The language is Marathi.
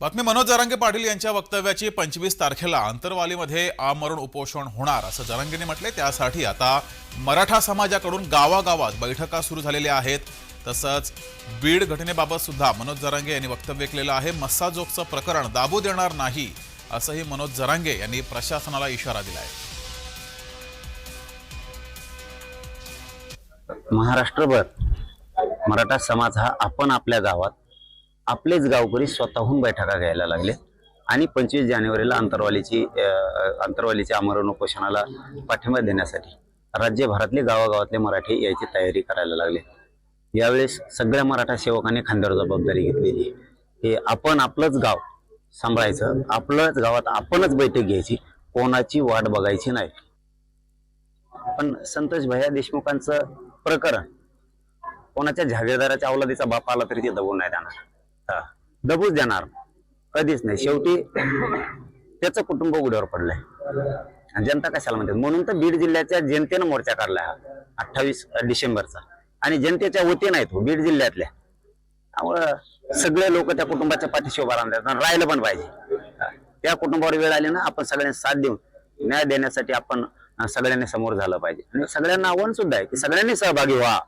बातमी मनोज जरांगे पाटील यांच्या वक्तव्याची पंचवीस तारखेला अंतरवालीमध्ये आमरण उपोषण होणार असं जरांगेने म्हटले त्यासाठी आता मराठा समाजाकडून गावागावात बैठका सुरू झालेल्या आहेत. तसंच बीड घटनेबाबत सुद्धा मनोज जरांगे यांनी वक्तव्य केलेलं आहे. मस्साजोगचं प्रकरण दाबू देणार नाही असंही मनोज जरांगे यांनी प्रशासनाला इशारा दिला आहे महाराष्ट्रभर मराठा समाज हा आपण आपल्या गावात आपलेच गावकरी स्वतःहून बैठका घ्यायला लागले. आणि पंचवीस जानेवारीला अंतरवालीची अं, अंतरवालीच्या आमरण उपोषणाला पाठिंबा देण्यासाठी राज्यभरातले गावागावातले मराठी यायची तयारी करायला लागले. यावेळेस सगळ्या मराठा सेवकांनी खांद्यावर जबाबदारी घेतलेली हे आपण आपलंच गाव सांभाळायचं आपलंच गावात आपणच बैठक घ्यायची कोणाची वाट बघायची नाही. पण संतोष भैया देशमुखांचं प्रकरण कोणाच्या झागेदाराच्या अवलादीचा बाप आला तरी ते दबून नाही जाणार. दबूच देणार. कधीच नाही. शेवटी त्याचं कुटुंब उघड्यावर पडलंय. जनता कशाला म्हणते? म्हणून तर बीड जिल्ह्याच्या जनतेनं मोर्चा काढला हा अठ्ठावीस डिसेंबरचा. आणि जनतेच्या वतीनं आहे तो बीड जिल्ह्यातल्या. त्यामुळं सगळे लोक त्या कुटुंबाच्या पाठीशी उभा राहतात राहिलं पण पाहिजे. त्या कुटुंबावर वेळ आली ना आपण सगळ्यांनी साथ देऊन न्याय देण्यासाठी आपण सगळ्यांनी समोर झालं पाहिजे. आणि सगळ्यांना आव्हान सुद्धा आहे की सगळ्यांनी सहभागी व्हा.